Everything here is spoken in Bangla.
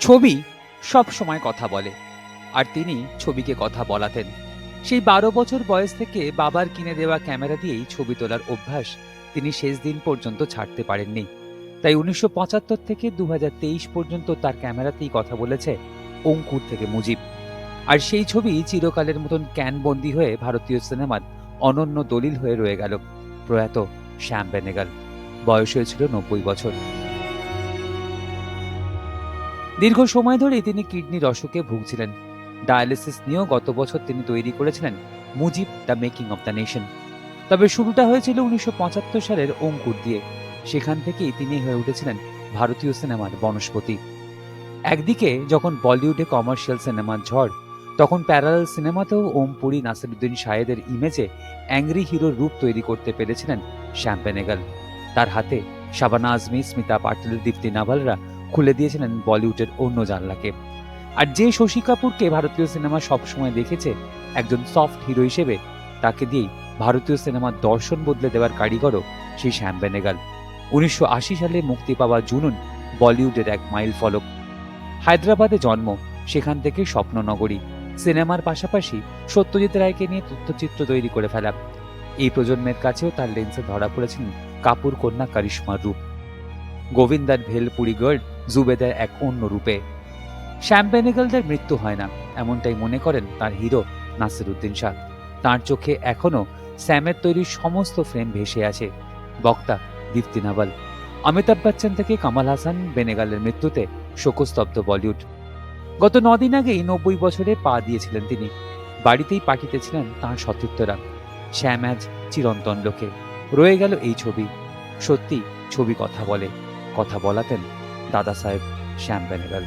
ছবি সব সময় কথা বলে। আর তিনি ছবিকে কথা বলাতেন। সেই বারো বছর বয়স থেকে বাবার কিনে দেওয়া ক্যামেরা দিয়েই ছবি তোলার অভ্যাস তিনি শেষ দিন পর্যন্ত ছাড়তে পারেননি। তাই উনিশশো পঁচাত্তর থেকে দু হাজার তেইশ পর্যন্ত তার ক্যামেরাতেই কথা বলেছে অঙ্কুর থেকে মুজিব। আর সেই ছবি চিরকালের মতন ক্যানবন্দি হয়ে ভারতীয় সিনেমার অনন্য দলিল হয়ে রয়ে গেল প্রয়াত শ্যাম বেনেগাল। বয়স হয়েছিল নব্বই বছর। দীর্ঘ সময় ধরেই তিনি কিডনির অসুখে ভুগছিলেন। ডায়ালিসিস নিয়েও গত বছর তিনি তৈরি করেছিলেন Mujib the making of the nation. তবে শুরুটা হয়েছিল উনিশশো পঁচাত্তর সালের অঙ্কুর দিয়ে। সেখান থেকেই তিনি হয়ে উঠেছিলেন ভারতীয় সিনেমার বনস্পতি। একদিকে যখন বলিউডে কমার্শিয়াল সিনেমার ঝড়, তখন প্যারালাল সিনেমাতেও ওম পুরী নাসিরুদ্দিন শাহেদের ইমেজে অ্যাংরি হিরোর রূপ তৈরি করতে পেরেছিলেন শ্যাম বেনেগাল। তার হাতে শাবানা আজমি, স্মিতা পাটিল, দীপ্তি নাভালরা খুলে দিয়েছিলেন বলিউডের অন্য জানলাকে। আর যে শশী কাপুরকে ভারতীয় সিনেমা সবসময় দেখেছে, একজন সফট হিরো হিসেবে, তাকে দিয়েই ভারতীয় সিনেমার দর্শন বদলে দেওয়ার কারিগরও সেই শ্যাম বেনেগাল। উনিশশো আশি সালে মুক্তি পাওয়া জুনুন বলিউডের এক মাইল ফলক। হায়দ্রাবাদে জন্ম, সেখান থেকে স্বপ্ননগরী। সিনেমার পাশাপাশি সত্যজিৎ রায়কে নিয়ে তথ্যচিত্র তৈরি করে ফেলা। এই প্রজন্মের কাছেও তার লেন্সে ধরা পড়েছিলেন কাপুর কন্যা কারিশ্মার রূপ। গোবিন্দার ভেলপুরি গার্ড জুবেদার এক অন্য রূপে। শ্যাম বেনেগালদের মৃত্যু হয় না, এমনটাই মনে করেন তার হিরো নাসিরুদ্দিন শাহ। তার চোখে এখনও স্যামের তৈরি সমস্ত ফ্রেম ভেসে আছে। বক্তা দীপ্তি নাভাল অমিতাভ বচ্চন থেকে কামাল হাসান বেনেগালের মৃত্যুতে শোকস্তব্ধ বলিউড। গত নদিন আগেই নব্বই বছরে পা দিয়েছিলেন তিনি। বাড়িতেই পাঠিয়েছিলেন তাঁর সতীর্থরা। শ্যাম আজ চিরন্তন লোকে। রয়ে গেল এই ছবি। সত্যি ছবি কথা বলে, কথা বলাতেন দাদা সাহেব শ্যাম বেনেগাল